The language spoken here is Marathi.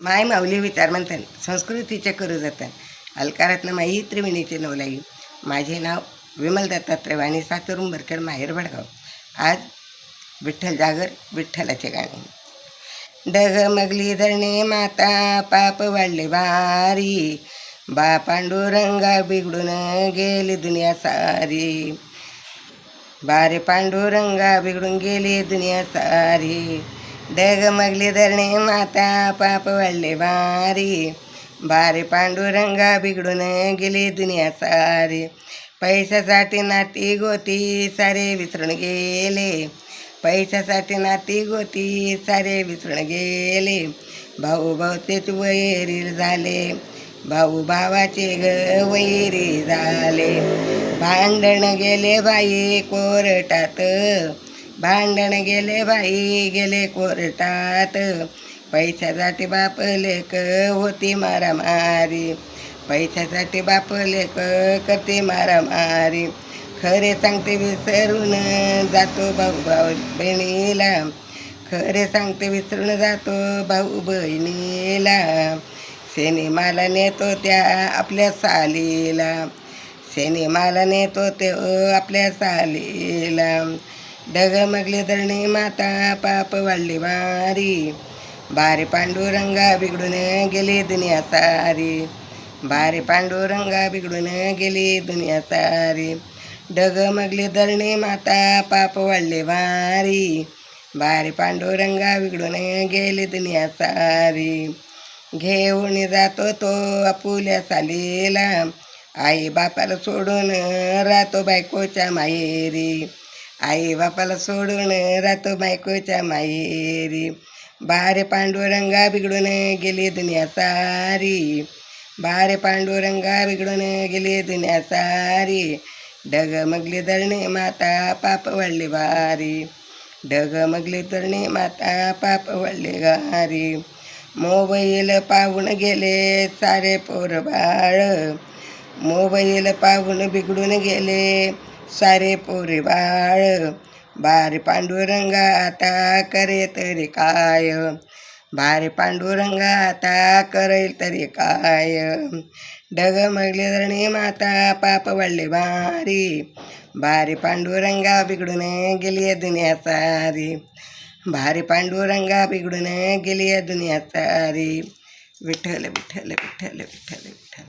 माय माऊली विचार म्हणतात संस्कृतीचे करू जातात. अलकारातनं माई त्रिवेणीचे नवलाई. माझे नाव विमल दत्तात्रय आणि सातूर माहेर भडगाव. आज विठ्ठल जागर विठ्ठलाचे गाणे. डगमगली धरणे माता पाप वाढले भारी. बा पांडुरंगा बिघडून गेली दुनिया सारी. बारे पांडुरंगा बिघडून गेली दुनिया सारी. डगमगली धरणे माता पाप वाढले भारी भारी पांडुरंगा बिघडून गेली दुनिया सारी. पैशासाठी नाती गोती सारे विसरून गेले. पैशासाठी नाती गोती सारे विसरून गेले. भाऊ भाऊचेच वैरी झाले. भाऊ भावाचे ग वैरी झाले. भांडण गेले बाई कोरटात. भांडण गेले बाई गेले कोर्टात. पैशासाठी बाप लेक होती मारामारी. पैशासाठी बाप लेक करते मारामारी. खरे सांगते विसरून जातो भाऊ भाऊ बहिणीला. खरे सांगते विसरून जातो भाऊ बहिणीला. सिनेमाला नेतो त्या आपल्या सालीला. सिनेमाला नेतो ते आपल्या सालीला. डगमगली धरणी माता पाप वाढली वारी. बारे पांडुरंगा बिघडून गेली दुनिया सारी. बारे पांडुरंगा बिघडून गेली दुनिया सारी. डगमगली धरणी माता पाप वाढले वारी. बारे पांडुरंगा बिघडून गेली दुनिया सारी. घेऊन जातो तो आपुल्या सालीला. आई बापाला सोडून राहतो बायकोच्या माहेरी. आई बापाला सोडून राहतो बायकोच्या माहेरी. बारे पांडुरंगा बिघडून गेली दुनिया सारी. बारे पांडुरंगा बिघडून गेली दुनिया सारी. डगमगली धरणे माता पाप वळले भारी. डगमगली धरणे माता पाप वळले गारी मोबाईल पाहून गेले सारे पोर बाळ. मोबाईल पाहून बिघडून गेले सारे पोरे बाळ. बारे पांडुरंगा आता करे तरी काय? बारे पांडुरंगा आता करेल तरी काय? डगमगले धरणे माता पाप वाढले बारी बारे पांडुरंगा बिघडून गेली दुनिया सारी भारी पांडुरंगा बिघडून गेली दुनिया सारी विठ्ठल विठ्ठल विठ्ठल विठ्ठल विठ्ठल.